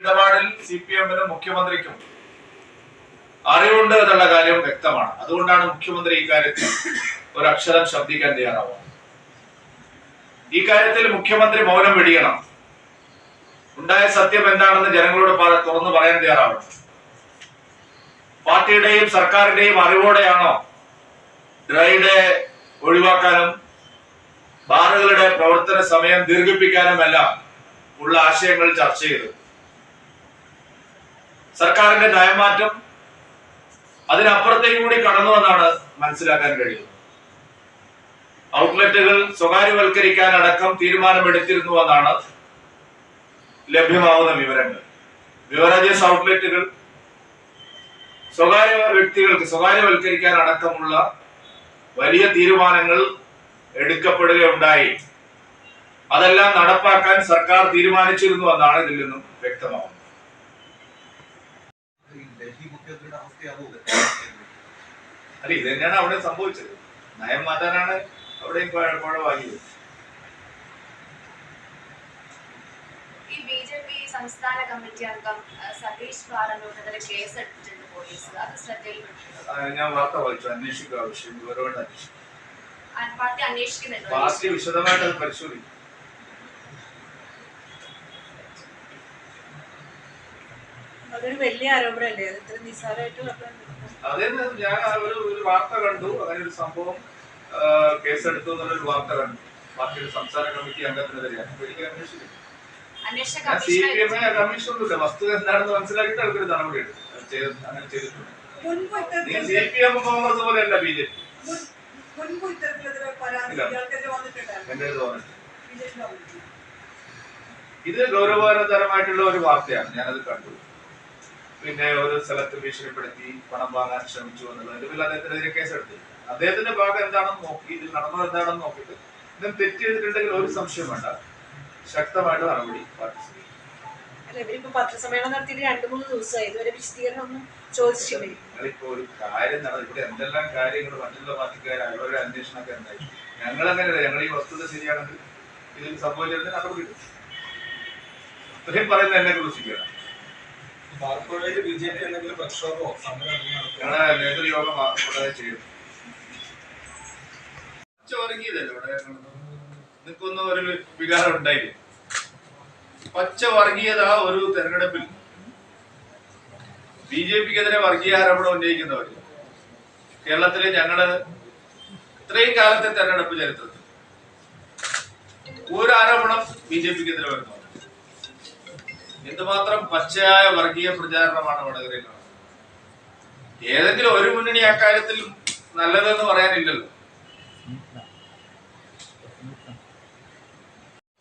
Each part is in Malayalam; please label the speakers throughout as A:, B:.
A: ഇടപാടിൽ സി പി എമ്മിനും മുഖ്യമന്ത്രിക്കും അറിവുണ്ട് എന്നുള്ള കാര്യം വ്യക്തമാണ്. അതുകൊണ്ടാണ് മുഖ്യമന്ത്രി ഇക്കാര്യത്തിൽ ഒരക്ഷരം ശബ്ദിക്കാൻ തയ്യാറാവുന്നത് ഈ കാര്യത്തിൽ മുഖ്യമന്ത്രി മൗനം വെടിയണം. ഉണ്ടായ സത്യം എന്താണെന്ന് ജനങ്ങളോട് തുറന്നു പറയാൻ തയ്യാറാവണം. പാർട്ടിയുടെയും സർക്കാരിന്റെയും അറിവോടെയാണോ ഡ്രൈഡെ ഒഴിവാക്കാനും ബാറുകളുടെ പ്രവർത്തന സമയം ദീർഘിപ്പിക്കാനും എല്ലാം ഉള്ള ആശയങ്ങൾ ചർച്ച ചെയ്തു സർക്കാരിന്റെ നയമാറ്റം അതിനപ്പുറത്തേക്ക് കൂടി കടന്നു എന്നാണ് മനസ്സിലാക്കാൻ കഴിയുന്നത്. ഔട്ട്ലെറ്റുകൾ സ്വകാര്യവൽക്കരിക്കാൻ അടക്കം തീരുമാനമെടുത്തിരുന്നു എന്നാണ് ലഭ്യമാവുന്ന വിവരങ്ങൾ. ബിവറേജസ് ഔട്ട്ലെറ്റുകൾ സ്വകാര്യ വ്യക്തികൾക്ക് സ്വകാര്യവൽക്കരിക്കാൻ അടക്കമുള്ള വലിയ തീരുമാനങ്ങൾ എടുക്കപ്പെടുകയുണ്ടായി. അതെല്ലാം നടപ്പാക്കാൻ സർക്കാർ തീരുമാനിച്ചിരുന്നു എന്നാണ് ഇതിൽ നിന്നും വ്യക്തമാവുന്നത്
B: ഈ ഡൽഹി മുഖ്യമന്ത്രിയുടെ അവസ്ഥയാണോ ഇത്?
A: അല്ല ഇത് തന്നെയാണ് അവിടെ സംഭവിച്ചത്. നയം മാറ്റാനാണ് അവിടെയും കുഴ- വാങ്ങിയത്
C: ഈ ബി ജെ പി സംസ്ഥാന കമ്മിറ്റി അംഗം സതീഷ് കേസ് എടുത്തിട്ടുണ്ട് പോലീസ്. അത് ശ്രദ്ധയിൽപ്പെട്ടിട്ടുണ്ടോ?
A: ഞാൻ വാർത്ത വായിച്ചു. അന്വേഷിക്കുക ആവശ്യം. വിവരമായിട്ട് അന്വേഷിക്കും
C: ആ, പാർട്ടി അന്വേഷിക്കുന്നുണ്ടോ?
A: പാർട്ടി വിശദമായിട്ട് അത് പരിശോധിക്കും.
D: അതൊരു വലിയ ആരോപണമല്ലേ? അത് ഇത്ര നിസ്സാരമായിട്ട് പറഞ്ഞാൽ
A: അതായത് ഞാൻ ഒരു ഒരു വാർത്ത കണ്ടു. അങ്ങനെ ഒരു സംഭവം കേസെടുത്തു എന്നുള്ളൊരു വാർത്ത കണ്ടു. പാർട്ടിയുടെ സംസ്ഥാന കമ്മിറ്റി അംഗത്തിനെതിരെയാണ് കമ്മീഷനൊന്നുമില്ല എനിക്ക് അന്വേഷിക്കും സി പി വസ്തുത എന്താണെന്ന് മനസ്സിലാക്കിയിട്ട് അവർക്കൊരു നടപടി എടുക്കും. അങ്ങനെ ചെയ്തിട്ടുണ്ട്.
D: മുൻപ്
A: നീ
D: ഇത്തരത്തിൽ
A: സി പി എം കോൺഗ്രസ് പോലെയല്ല ബി ജെ പി എന്റെ ഇത് ഗൗരവതരമായിട്ടുള്ള ഒരു വാർത്തയാണ്. ഞാനത് കണ്ടു. പിന്നെ ഒരു സ്ഥലത്ത് ഭീഷണിപ്പെടുത്തി പണം വാങ്ങാൻ ശ്രമിച്ചു എന്നുള്ളത്. പിന്നെ അദ്ദേഹത്തിനെതിരെ കേസെടുത്തു. അദ്ദേഹത്തിന്റെ ഭാഗം എന്താണെന്ന് നോക്കി ഇതിൽ നടന്നത് എന്താണെന്ന് നോക്കിയിട്ട് ഇദ്ദേഹം തെറ്റ് ചെയ്തിട്ടുണ്ടെങ്കിൽ ഒരു സംശയം വേണ്ട. ശക്തമായിട്ട് നടപടി പാർട്ടി
D: പത്രസമ്മേളനം നടത്തിയിട്ട് രണ്ട് മൂന്ന് ദിവസമായി. ഇതുവരെ വിശദീകരണം ഒന്നും ചോദിച്ചിട്ടില്ല?
A: നിങ്ങളിപ്പോ ഒരു കാര്യം നടന്നു ഇവിടെ എന്തെല്ലാം കാര്യങ്ങൾ മറ്റുള്ള പാർട്ടിക്കാർ അവരുടെ അന്വേഷണമൊക്കെ ഉണ്ടായി ഞങ്ങൾ അങ്ങനെയല്ല ഞങ്ങൾ ഈ വസ്തുത ശരിയാണെങ്കിൽ ഇതിൽ സംഭവിച്ചതിന് അത്രയും ഇത്രയും പറയുന്നത് എന്നെ കുറിച്ചിരിക്കുകയാണ്
B: ബാർക്കോഴയിൽ ബി
A: ഒരു വികാരം ഉണ്ടായില്ലേ? പച്ച വർഗീയത ഒരു തെരഞ്ഞെടുപ്പിൽ. ബി ജെ പിക്കെതിരെ വർഗീയ ആരോപണം ഉന്നയിക്കുന്നവർ കേരളത്തിലെ ഞങ്ങൾ ഇത്രയും കാലത്തെ തെരഞ്ഞെടുപ്പ് ചരിത്രത്തിൽ ഒരു ആരോപണം ബി ജെ പിക്കെതിരെ വരുന്നു. എന്തുമാത്രം പച്ചയായ വർഗീയ പ്രചാരണമാണ് വടകരയിൽ ഏതെങ്കിലും ഒരു മുന്നണി അക്കാര്യത്തിൽ നല്ലതെന്ന് പറയാനില്ലല്ലോ.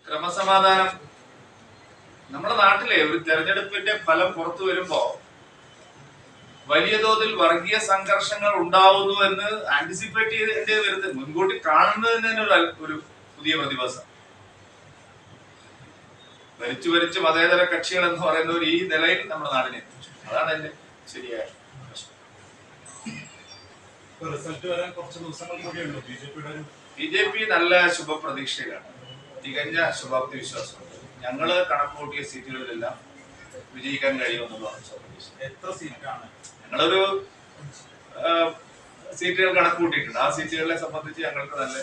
A: ക്രമസമാധാനം. നമ്മുടെ നാട്ടിലെ ഒരു തെരഞ്ഞെടുപ്പിന്റെ ഫലം പുറത്തു വരുമ്പോ വലിയ തോതിൽ വർഗീയ സംഘർഷങ്ങൾ ഉണ്ടാവുന്നു എന്ന് ആന്റിസിപ്പേറ്റ് ചെയ്തേണ്ടി വരുന്നത് മുൻകൂട്ടി കാണുന്നതിന് തന്നെ ഒരു പുതിയ പ്രതിഭാസം ഭരിച്ചു ഭരിച്ച് മതേതര കക്ഷികൾ എന്ന് പറയുന്ന ഒരു ഈ നിലയിൽ നമ്മുടെ നാടിനെ എത്തിച്ചു. അതാണ് എന്റെ ശരിയായ
B: ബി ജെ
A: പി നല്ല ശുഭപ്രതീക്ഷയിലാണ്. തികഞ്ഞ ശുഭാപ്തി വിശ്വാസം ഞങ്ങൾ കണക്കുകൂട്ടിയ സീറ്റുകളിലെല്ലാം വിജയിക്കാൻ കഴിയുമെന്നുള്ളതാണ്
B: എത്ര സീറ്റാണ്?
A: ഞങ്ങളൊരു സീറ്റുകൾ കണക്ക് കൂട്ടിയിട്ടുണ്ട് ആ സീറ്റുകളെ സംബന്ധിച്ച് ഞങ്ങൾക്ക് നല്ല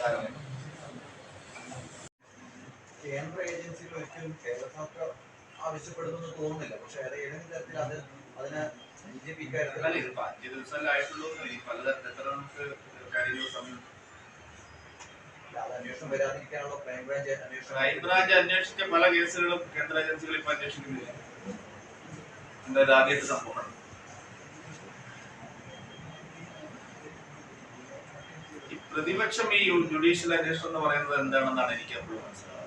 A: ധാരണയുണ്ട്.
B: കേന്ദ്ര ഏജൻസികൾ ഒരിക്കലും കേരള സർക്കാർ ആവശ്യപ്പെടുന്നു തോന്നുന്നില്ല. പക്ഷെ അത് ഏതെങ്കിലും തരത്തിൽ അത് അതിന് ബി ജെ പി
A: ഇതിപ്പോ അഞ്ച് പലതരത്തിൽ എത്ര നമുക്ക് കാര്യങ്ങൾ സമയം?
B: ക്രൈംബ്രാഞ്ച്
A: അന്വേഷിച്ച പല കേസുകളും കേന്ദ്ര ഏജൻസികൾ ഇപ്പൊ അന്വേഷിക്കുന്നില്ല. ആദ്യത്തെ സംഭവമാണ് പ്രതിപക്ഷം ഈ ജുഡീഷ്യൽ അന്വേഷണം എന്ന് പറയുന്നത് എന്താണെന്നാണ് എനിക്ക് അപ്പോഴും മനസ്സിലാവുന്നത്.